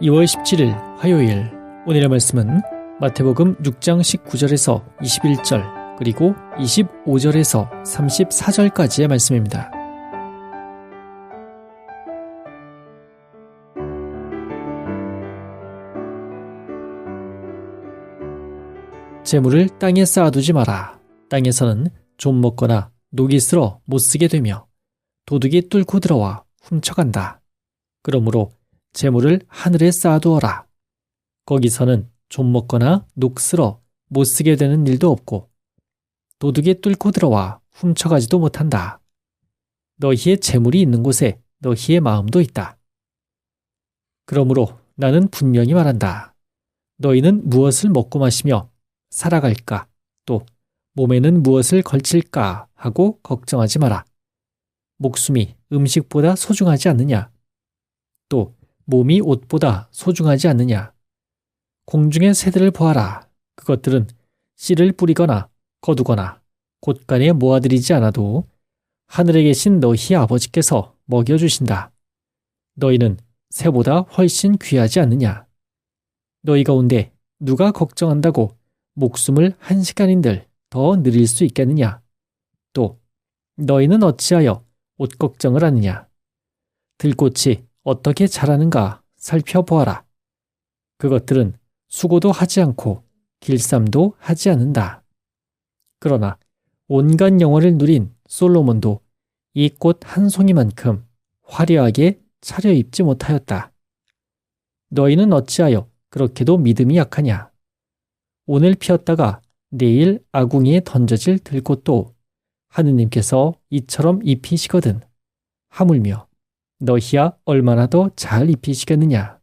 2월 17일 화요일 오늘의 말씀은 마태복음 6장 19절에서 21절 그리고 25절에서 34절까지의 말씀입니다. 재물을 땅에 쌓아두지 마라. 땅에서는 좀 먹거나 녹이 쓸어 못 쓰게 되며 도둑이 뚫고 들어와 훔쳐간다. 그러므로 재물을 하늘에 쌓아두어라. 거기서는 좀 먹거나 녹 쓸어 못 쓰게 되는 일도 없고 도둑이 뚫고 들어와 훔쳐가지도 못한다. 너희의 재물이 있는 곳에 너희의 마음도 있다. 그러므로 나는 분명히 말한다. 너희는 무엇을 먹고 마시며 살아갈까? 또 몸에는 무엇을 걸칠까? 하고 걱정하지 마라. 목숨이 음식보다 소중하지 않느냐? 또 몸이 옷보다 소중하지 않느냐? 공중의 새들을 보아라. 그것들은 씨를 뿌리거나 거두거나 곳간에 모아들이지 않아도 하늘에 계신 너희 아버지께서 먹여주신다. 너희는 새보다 훨씬 귀하지 않느냐? 너희 가운데 누가 걱정한다고 목숨을 한 시간인들 더 느릴 수 있겠느냐? 또 너희는 어찌하여 옷 걱정을 하느냐? 들꽃이 어떻게 자라는가 살펴보아라. 그것들은 수고도 하지 않고 길쌈도 하지 않는다. 그러나 온갖 영혼을 누린 솔로몬도 이 꽃 한 송이만큼 화려하게 차려입지 못하였다. 너희는 어찌하여 그렇게도 믿음이 약하냐? 오늘 피었다가 내일 아궁이에 던져질 들꽃도 하느님께서 이처럼 입히시거든. 하물며 너희야 얼마나 더 잘 입히시겠느냐.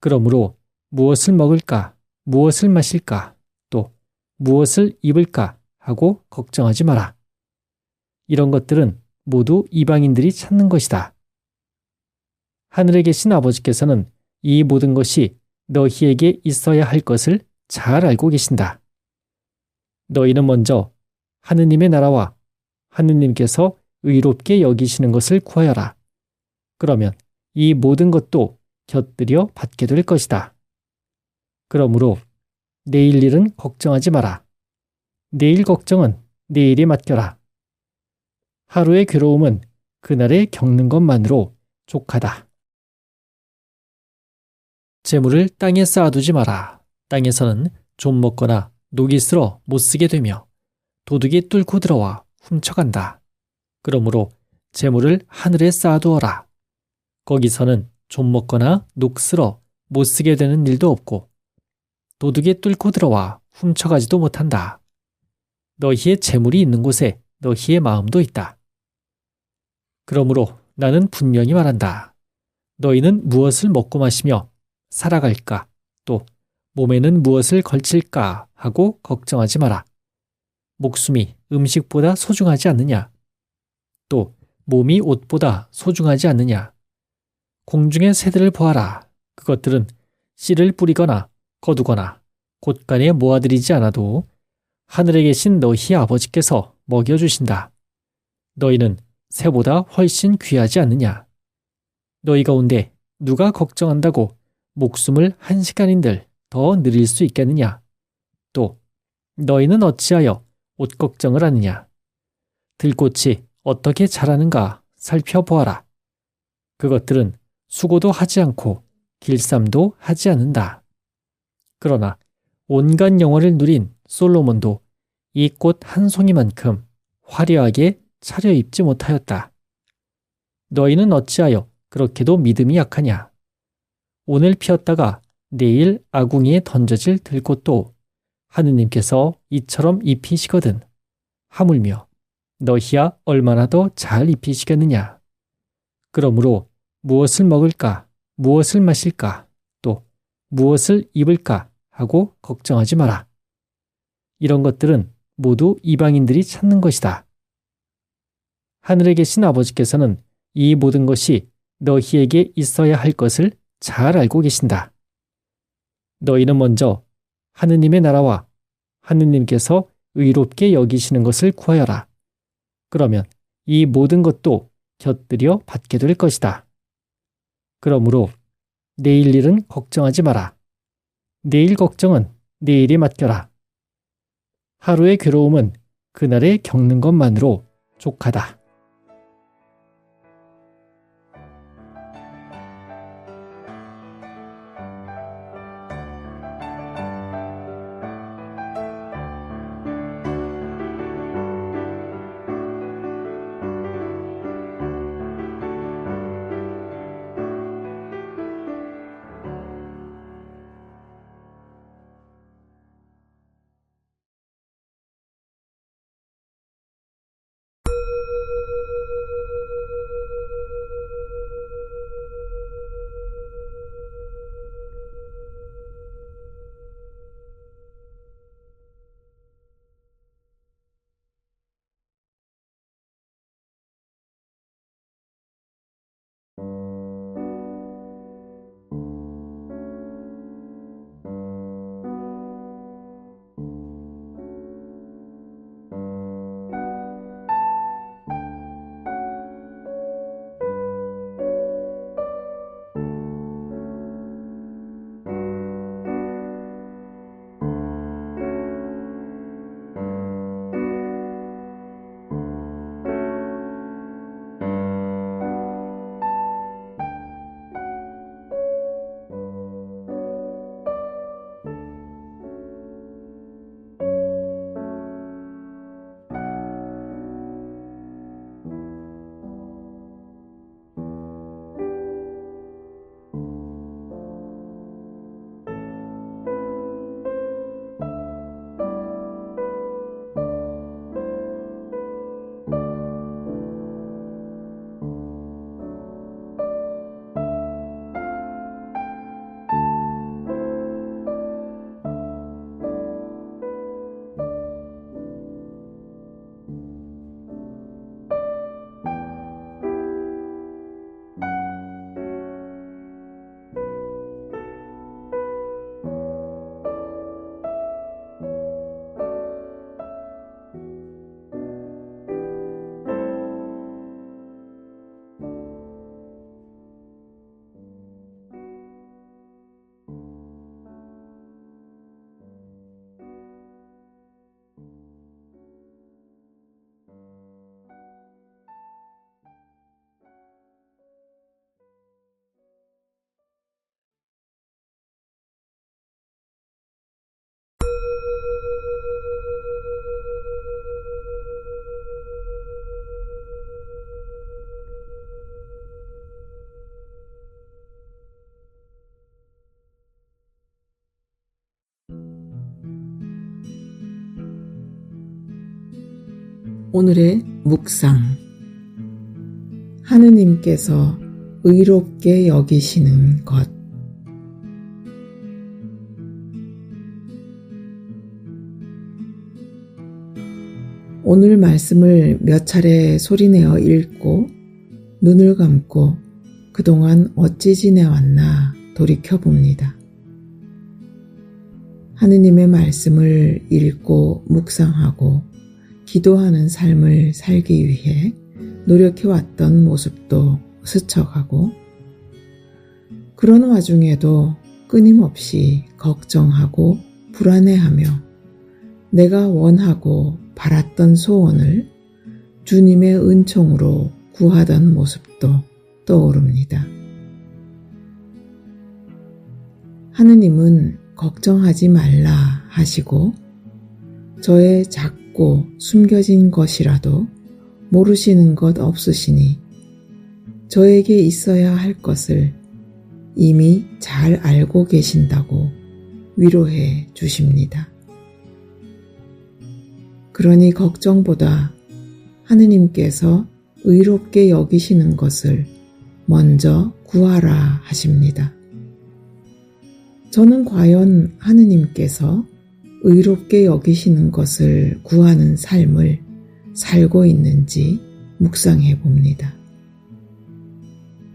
그러므로 무엇을 먹을까, 무엇을 마실까, 또 무엇을 입을까 하고 걱정하지 마라. 이런 것들은 모두 이방인들이 찾는 것이다. 하늘에 계신 아버지께서는 이 모든 것이 너희에게 있어야 할 것을 잘 알고 계신다. 너희는 먼저 하느님의 나라와 하느님께서 의롭게 여기시는 것을 구하여라. 그러면 이 모든 것도 곁들여 받게 될 것이다. 그러므로 내일 일은 걱정하지 마라. 내일 걱정은 내일에 맡겨라. 하루의 괴로움은 그날에 겪는 것만으로 족하다. 재물을 땅에 쌓아두지 마라. 땅에서는 좀 먹거나 녹이 쓸어 못 쓰게 되며 도둑이 뚫고 들어와 훔쳐간다. 그러므로 재물을 하늘에 쌓아두어라. 거기서는 좀 먹거나 녹 쓸어 못 쓰게 되는 일도 없고 도둑이 뚫고 들어와 훔쳐가지도 못한다. 너희의 재물이 있는 곳에 너희의 마음도 있다. 그러므로 나는 분명히 말한다. 너희는 무엇을 먹고 마시며 살아갈까? 또 몸에는 무엇을 걸칠까? 하고 걱정하지 마라. 목숨이 음식보다 소중하지 않느냐? 또 몸이 옷보다 소중하지 않느냐? 공중의 새들을 보아라. 그것들은 씨를 뿌리거나 거두거나 곳간에 모아들이지 않아도 하늘에 계신 너희 아버지께서 먹여주신다. 너희는 새보다 훨씬 귀하지 않느냐? 너희 가운데 누가 걱정한다고 목숨을 한 시간인들 더 느릴 수 있겠느냐? 또 너희는 어찌하여 옷 걱정을 하느냐? 들꽃이 어떻게 자라는가 살펴보아라. 그것들은 수고도 하지 않고 길쌈도 하지 않는다. 그러나 온갖 영혼을 누린 솔로몬도 이 꽃 한 송이만큼 화려하게 차려입지 못하였다. 너희는 어찌하여 그렇게도 믿음이 약하냐? 오늘 피었다가 내일 아궁이에 던져질 들꽃도 하느님께서 이처럼 입히시거든. 하물며 너희야 얼마나 더 잘 입히시겠느냐? 그러므로 무엇을 먹을까, 무엇을 마실까, 또 무엇을 입을까 하고 걱정하지 마라. 이런 것들은 모두 이방인들이 찾는 것이다. 하늘에 계신 아버지께서는 이 모든 것이 너희에게 있어야 할 것을 잘 알고 계신다. 너희는 먼저 하느님의 나라와 하느님께서 의롭게 여기시는 것을 구하여라. 그러면 이 모든 것도 곁들여 받게 될 것이다. 그러므로 내일 일은 걱정하지 마라. 내일 걱정은 내일에 맡겨라. 하루의 괴로움은 그날에 겪는 것만으로 족하다. 오늘의 묵상. 하느님께서 의롭게 여기시는 것. 오늘 말씀을 몇 차례 소리내어 읽고 눈을 감고 그동안 어찌 지내왔나 돌이켜 봅니다. 하느님의 말씀을 읽고 묵상하고 기도하는 삶을 살기 위해 노력해왔던 모습도 스쳐가고 그런 와중에도 끊임없이 걱정하고 불안해하며 내가 원하고 바랐던 소원을 주님의 은총으로 구하던 모습도 떠오릅니다. 하느님은 걱정하지 말라 하시고 저의 작 고 숨겨진 것이라도 모르시는 것 없으시니 저에게 있어야 할 것을 이미 잘 알고 계신다고 위로해 주십니다. 그러니 걱정보다 하느님께서 의롭게 여기시는 것을 먼저 구하라 하십니다. 저는 과연 하느님께서 의롭게 여기시는 것을 구하는 삶을 살고 있는지 묵상해 봅니다.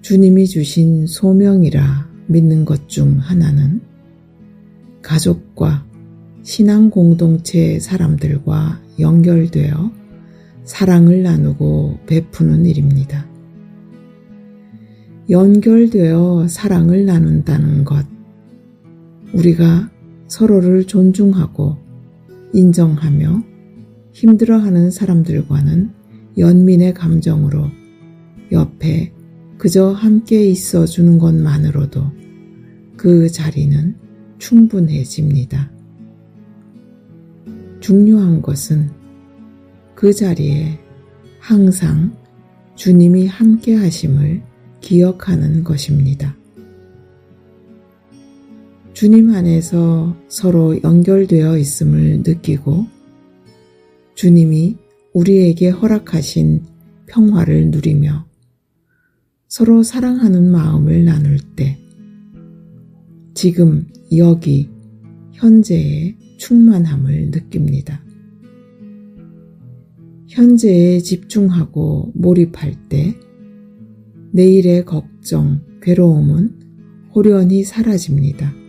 주님이 주신 소명이라 믿는 것 중 하나는 가족과 신앙 공동체 사람들과 연결되어 사랑을 나누고 베푸는 일입니다. 연결되어 사랑을 나눈다는 것. 우리가 서로를 존중하고 인정하며 힘들어하는 사람들과는 연민의 감정으로 옆에 그저 함께 있어 주는 것만으로도 그 자리는 충분해집니다. 중요한 것은 그 자리에 항상 주님이 함께 하심을 기억하는 것입니다. 주님 안에서 서로 연결되어 있음을 느끼고 주님이 우리에게 허락하신 평화를 누리며 서로 사랑하는 마음을 나눌 때 지금 여기 현재의 충만함을 느낍니다. 현재에 집중하고 몰입할 때 내일의 걱정, 괴로움은 호련히 사라집니다.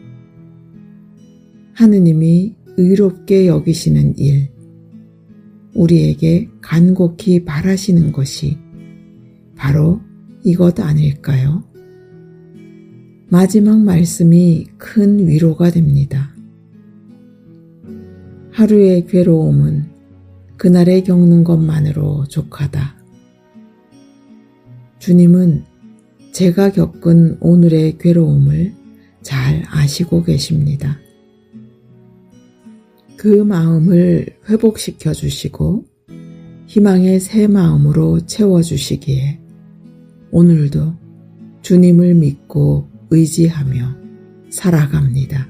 하느님이 의롭게 여기시는 일, 우리에게 간곡히 바라시는 것이 바로 이것 아닐까요? 마지막 말씀이 큰 위로가 됩니다. 하루의 괴로움은 그날에 겪는 것만으로 족하다. 주님은 제가 겪은 오늘의 괴로움을 잘 아시고 계십니다. 그 마음을 회복시켜 주시고 희망의 새 마음으로 채워주시기에 오늘도 주님을 믿고 의지하며 살아갑니다.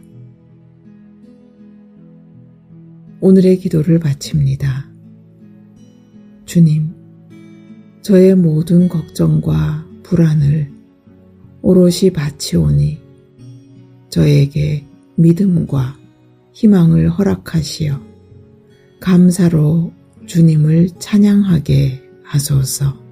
오늘의 기도를 바칩니다. 주님, 저의 모든 걱정과 불안을 오롯이 바치오니 저에게 믿음과 희망을 허락하시어 감사로 주님을 찬양하게 하소서.